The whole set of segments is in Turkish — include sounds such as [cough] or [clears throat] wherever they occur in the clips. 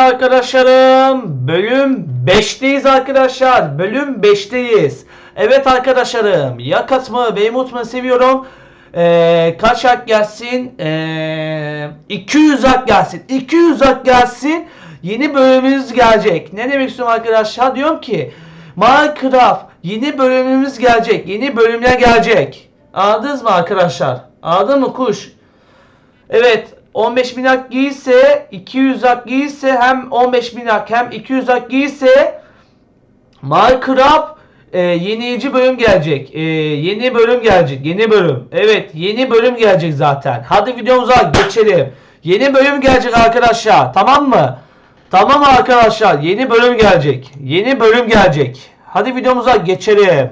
arkadaşlarım bölüm 5'teyiz arkadaşlar. Bölüm 5'teyiz. Evet arkadaşlarım yakat mı Beymut mu seviyorum. Ee, kaç hak gelsin? Ee, 200 hak gelsin. 200 hak gelsin. Yeni bölümümüz gelecek. Ne demek istiyorum arkadaşlar? Diyorum ki Minecraft yeni bölümümüz gelecek. Yeni bölümler gelecek. Anladınız mı arkadaşlar? Anladın mı kuş? Evet 15 bin hak giyse 200 hak giyse hem 15 bin hak hem 200 hak giyse Minecraft e, yenici bölüm gelecek. E, yeni bölüm gelecek. Yeni bölüm. Evet yeni bölüm gelecek zaten. Hadi videomuza geçelim. Yeni bölüm gelecek arkadaşlar. Tamam mı? Tamam arkadaşlar. Yeni bölüm gelecek. Yeni bölüm gelecek. Hadi videomuza geçelim.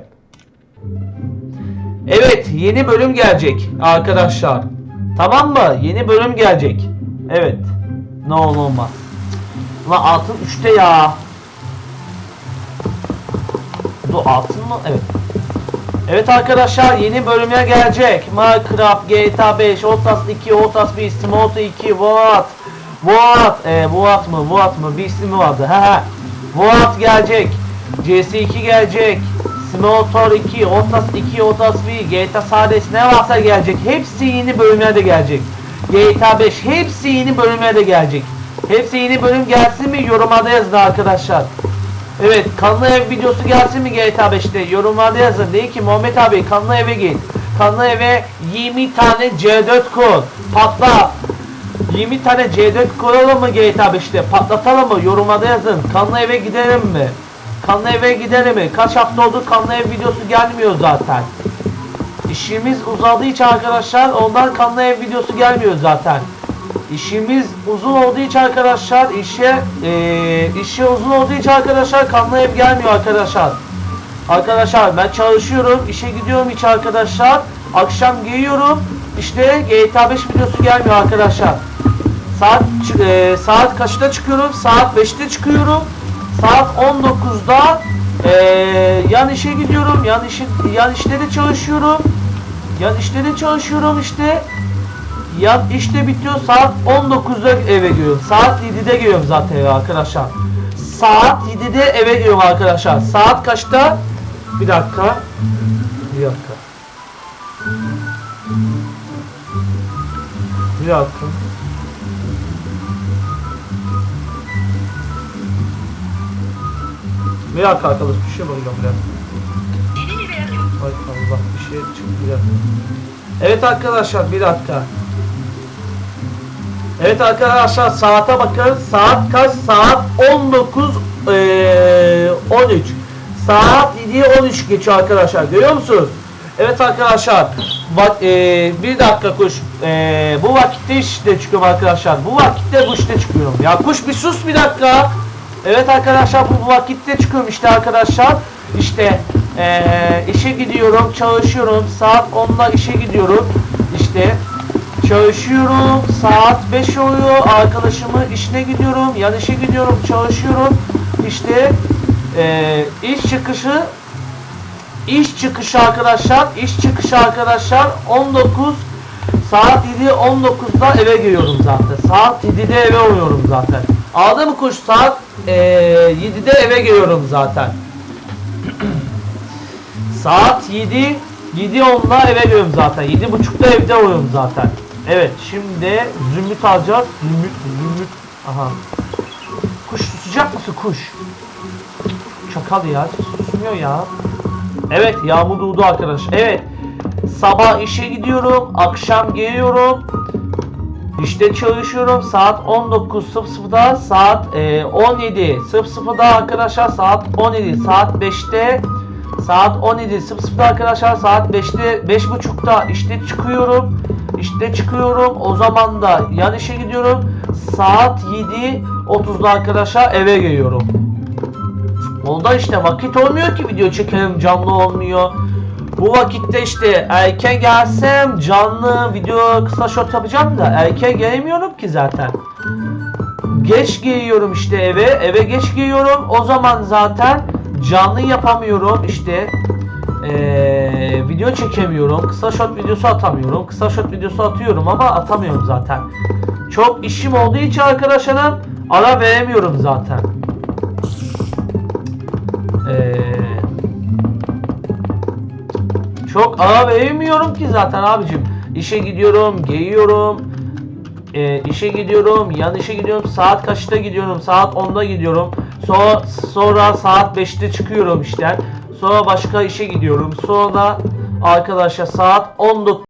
Evet yeni bölüm gelecek arkadaşlar. Tamam mı? Yeni bölüm gelecek. Evet. Ne olur olmaz. Ulan altın 3'te ya. Bu altın mı? Evet. Evet arkadaşlar yeni bölümler gelecek. Minecraft, GTA 5, Outlast 2, Outlast 1, Smoke 2, What? What? E, What mı? What mı? Bir ismi vardı. Ha ha. What gelecek. CS2 gelecek. Simulator 2, Outlast 2, Outlast 1, GTA Sades ne varsa gelecek. Hepsi yeni bölümlerde gelecek. GTA 5 hepsi yeni bölümlerde gelecek. Hepsi yeni bölüm gelsin mi yorumlarda yazın arkadaşlar. Evet kanlı ev videosu gelsin mi GTA 5'te yorumlarda yazın. Değil ki Muhammed abi kanlı eve git. Kanlı eve 20 tane C4 kur. Patla. 20 tane C4 kuralım mı GTA 5'te? Patlatalım mı? Yorumlarda yazın. Kanlı eve gidelim mi? Kanlı eve gidelim mi? Kaç hafta oldu kanlı ev videosu gelmiyor zaten. İşimiz uzadığı için arkadaşlar ondan kanlı ev videosu gelmiyor zaten. İşimiz uzun olduğu için arkadaşlar işe eee işi uzun olduğu için arkadaşlar kanlı ev gelmiyor arkadaşlar. Arkadaşlar ben çalışıyorum, işe gidiyorum hiç arkadaşlar. Akşam geliyorum. İşte GTA 5 videosu gelmiyor arkadaşlar. Saat eee, saat kaçta çıkıyorum? Saat 5'te çıkıyorum. Saat 19'da eee yan işe gidiyorum. Yan işi yan işte çalışıyorum. Yan işte çalışıyorum işte. Yan işte bitiyor saat 19'da eve geliyorum. Saat 7'de geliyorum zaten arkadaşlar. Saat 7'de eve geliyorum arkadaşlar. Saat kaçta? Bir dakika. Bir dakika. Bir dakika. Dakika arkadaş bir şey bakacağım bir dakika. Ay Allah bir şey çıktı. Evet arkadaşlar bir dakika. Evet arkadaşlar saate bakın. Saat kaç? Saat 19 eee, 13. Saat 7'ye 13 geçiyor arkadaşlar. Görüyor musunuz? Evet arkadaşlar. Bak eee, bir dakika kuş. Eee, bu vakitte işte çıkıyorum arkadaşlar. Bu vakitte bu işte çıkıyorum. Ya kuş bir sus bir dakika. Evet arkadaşlar bu, vakitte çıkıyorum işte arkadaşlar. İşte eee, işe gidiyorum, çalışıyorum. Saat 10'da işe gidiyorum. İşte Çalışıyorum. Saat 5 oluyor. Arkadaşımı işine gidiyorum. Yan işe gidiyorum. Çalışıyorum. İşte eee, iş çıkışı iş çıkışı arkadaşlar. iş çıkışı arkadaşlar 19 saat 7 19'da eve giriyorum zaten. Saat 7'de eve oluyorum zaten. Anladın mı kuş? Saat eee 7'de eve geliyorum zaten. [clears throat] Saat 7 7 onla eve geliyorum zaten. 7.30'da evde oluyorum zaten. Evet şimdi zümrüt alacağız. Zümrüt zümrüt. Aha. Kuş susacak mısın kuş? Çakal ya susmuyor ya. Evet yağmur durdu arkadaş. Evet. Sabah işe gidiyorum. Akşam geliyorum. İşte çalışıyorum. Saat 19.00'da saat e, 17.00'da arkadaşlar saat 17 saat 5'te saat 17.00'da arkadaşlar saat 5'te 5.30'da işte çıkıyorum. İşte çıkıyorum. O zaman da yan işe gidiyorum. Saat 7.30'da arkadaşlar eve geliyorum. Onda işte vakit olmuyor ki video çekelim canlı olmuyor. Bu vakitte işte erken gelsem canlı video kısa short yapacağım da erken gelemiyorum ki zaten. Geç geliyorum işte eve. Eve geç geliyorum. O zaman zaten canlı yapamıyorum işte. Ee, video çekemiyorum. Kısa short videosu atamıyorum. Kısa short videosu atıyorum ama atamıyorum zaten. Çok işim olduğu için arkadaşlarım Ara veremiyorum zaten. Çok ara veremiyorum ki zaten abicim. İşe gidiyorum, giyiyorum. Ee, işe gidiyorum, yan işe gidiyorum. Saat kaçta gidiyorum? Saat 10'da gidiyorum. Sonra, sonra saat 5'te çıkıyorum işten. Sonra başka işe gidiyorum. Sonra arkadaşlar saat 19